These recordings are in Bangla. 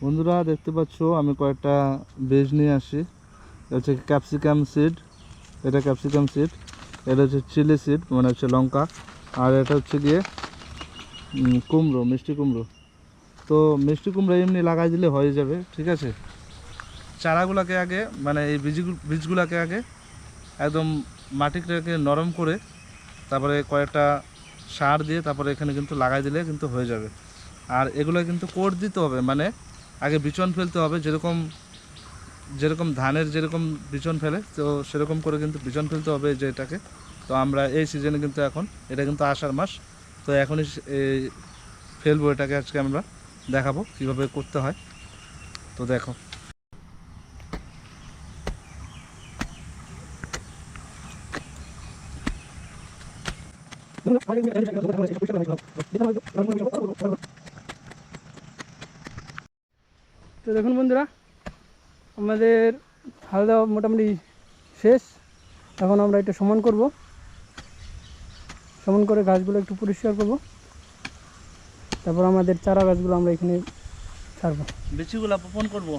বন্ধুরা দেখতে পাচ্ছ, আমি কয়েকটা বীজ নিয়ে আসি। এটা হচ্ছে ক্যাপসিকাম সিড। এটা ক্যাপসিকাম সিড, এটা হচ্ছে চিলি সিড মানে হচ্ছে লঙ্কা, আর এটা হচ্ছে গিয়ে কুমড়ো, মিষ্টি কুমড়ো। তো মিষ্টি কুমড়ো এমনি লাগাই দিলে হয়ে যাবে, ঠিক আছে? চারাগুলোকে আগে মানে এই বীজ বীজগুলোকে আগে একদম মাটিটাকে নরম করে, তারপরে কয়েকটা সার দিয়ে তারপরে এখানে কিন্তু লাগাই দিলে কিন্তু হয়ে যাবে। আর এগুলো কিন্তু কোট দিতে হবে মানে আগে বিচন ফেলতে হবে, যেরকম যেরকম ধানের যেরকম বিচন ফেলে, তো সেরকম করে কিন্তু বিচন ফেলতে হবে যে এটাকে। তো আমরা এই সিজনে কিন্তু এখন, এটা কিন্তু আষাঢ় মাস, তো এখনই ফেলব এটাকে আজকে আমরা, দেখাবো কীভাবে করতে হয়। তো দেখো। তো দেখুন বন্ধুরা আমাদের হাল দেওয়া মোটামুটি শেষ। এখন আমরা এটা সমান করব। সমান করে গাছগুলো একটু পরিষ্কার করব। তারপর আমাদের চারা গাছগুলো আমরা এখানে ছাড়বো। বিচিগুলা বপন করব।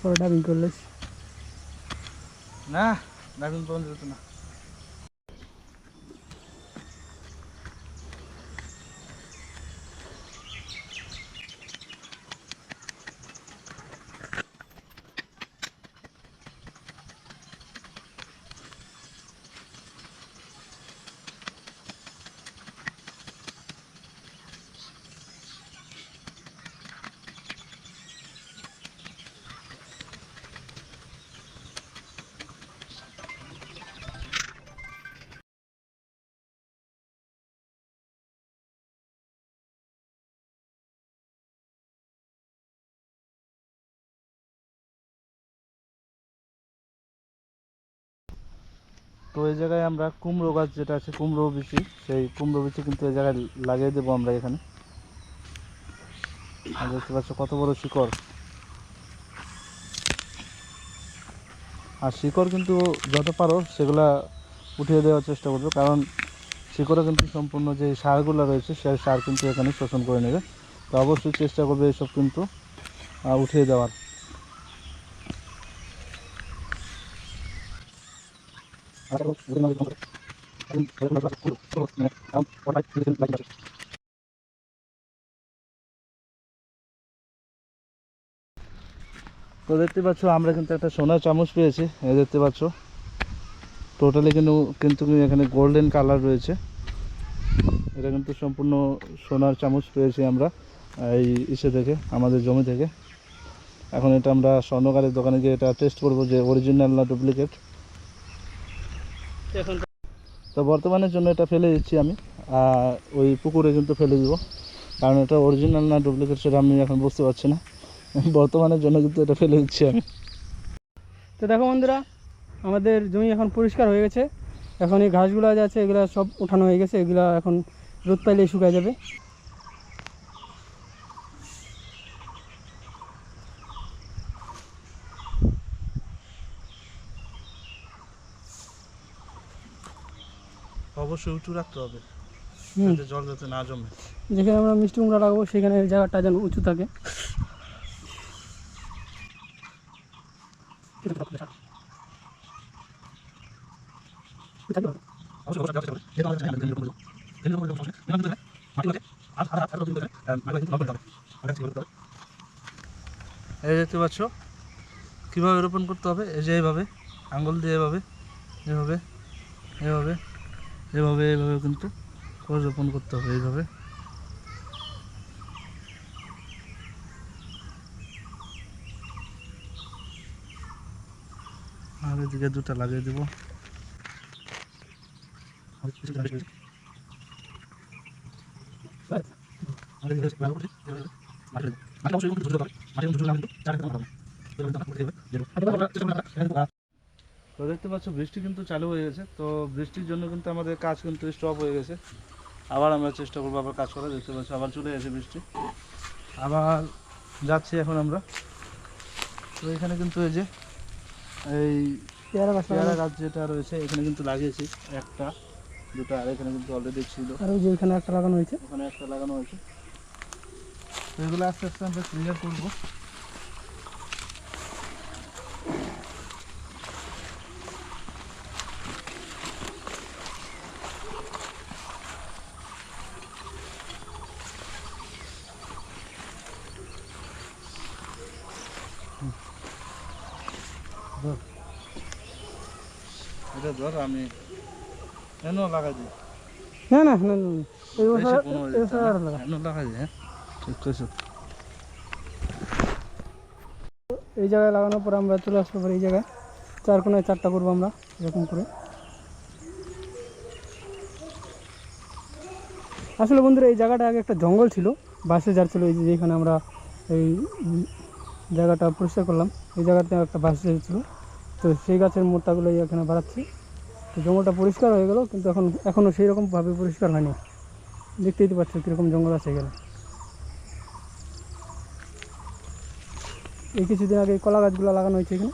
পরে ডাবিং করলে। না বপন যেত না। তো এই জায়গায় আমরা কুমড়ো গাছ যেটা আছে, কুমড়ো বিচি, সেই কুমড়ো বিচি কিন্তু এই জায়গায় লাগিয়ে দেবো আমরা এখানে। দেখতে পাচ্ছ কত বড় শিকড়। আর শিকড় কিন্তু যত পারো সেগুলা উঠিয়ে দেওয়ার চেষ্টা করবে, কারণ শিকড়ে কিন্তু সম্পূর্ণ যে সারগুলো রয়েছে, সেই সার কিন্তু এখানে শোষণ করে নেবে। তো অবশ্যই চেষ্টা করবে এসব কিন্তু উঠিয়ে দেওয়ার। তো দেখতে পাচ্ছ, আমরা কিন্তু একটা সোনার চামচ পেয়েছি। দেখতে পাচ্ছ টোটালি কিন্তু কিন্তু এখানে গোল্ডেন কালার রয়েছে। এটা কিন্তু সম্পূর্ণ সোনার চামচ পেয়েছি আমরা, এই ইসে থেকে, আমাদের জমি থেকে। এখন এটা আমরা স্বর্ণকারের দোকানে গিয়ে এটা টেস্ট করব যে অরিজিনাল না ডুপ্লিকেট এখন তো বর্তমানের জন্য এটা ফেলে দিচ্ছি আমি। আর ওই পুকুরে কিন্তু ফেলে দিব। কারণ এটা অরিজিনাল না ডুপ্লিকেট সেটা আমি এখন বুঝতে পারছি না। বর্তমানের জন্য কিন্তু এটা ফেলে দিচ্ছি আমি। তো দেখো বন্ধুরা আমাদের জমি এখন পরিষ্কার হয়ে গেছে। এখন এই ঘাসগুলো যা আছে এগুলো সব উঠানো হয়ে গেছে। এগুলো এখন রোদ পাইলেই শুকায় যাবে। অবশ্যই উঁচু রাখতে হবে যাতে জল যাতে না জমে। যেখানে আমরা মিষ্টি কুমড়া রাখব সেখানে জায়গাটা যেন উঁচু থাকে। এই দেখতে পাচ্ছ কীভাবে রোপণ করতে হবে? এই যে এইভাবে আঙ্গুল দিয়ে এভাবে এভাবে এভাবে এভাবে এভাবে কিন্তু রোপণ করতে হবে এইভাবে। আর এদিকে দুটা লাগিয়ে দেবো। তো দেখতে পাচ্ছ বৃষ্টি কিন্তু চালু হয়ে গেছে। তো বৃষ্টির জন্য কিন্তু আমাদের কাজ কিন্তু স্টপ হয়ে গেছে। আবার আমরা চেষ্টা করব আবার কাজ করার দেখতে পাচ্ছি আবার চলে গেছে বৃষ্টি। আবার যাচ্ছি এখন আমরা। তো এখানে কিন্তু এই যে এই পেয়ারা গাছ পেয়ারা গাছ যেটা রয়েছে এখানে কিন্তু লাগিয়েছি একটা দুটো আর এখানে কিন্তু অলরেডি ছিল। আর ওই যে ওইখানে একটা লাগানো হয়েছে। ওখানে একটা লাগানো হয়েছে। তো এগুলো আস্তে আস্তে আমরা ক্লিয়ার করব। এটা ধর আমি এনে লাগাই দিই। না না না। এই বছর এই বছর লাগা এনে লাগাই দিই হ্যাঁ? ঠিক কইছো। এই জায়গায় লাগানোর পর আমরা চলে আসব এই জায়গায়। চার কোনায় চারটা করব আমরা এরকম করে। আসলে বন্ধুরা এই জায়গাটা আগে একটা জঙ্গল ছিল বাসে যার ছিল এই যে যেখানে আমরা এই জায়গাটা পরিষ্কার করলাম এই জায়গাতে একটা বাস ছিল। তো সেই গাছের মোটাগুলো এখানে বাড়াচ্ছি। তো জঙ্গলটা পরিষ্কার হয়ে গেল, কিন্তু এখন এখনও সেই রকমভাবে পরিষ্কার হয়নি। দেখতেই তো পাচ্ছ কীরকম জঙ্গল আছে এখানে। এই কিছুদিন আগে কলা গাছগুলো লাগানো হয়েছে এখানে।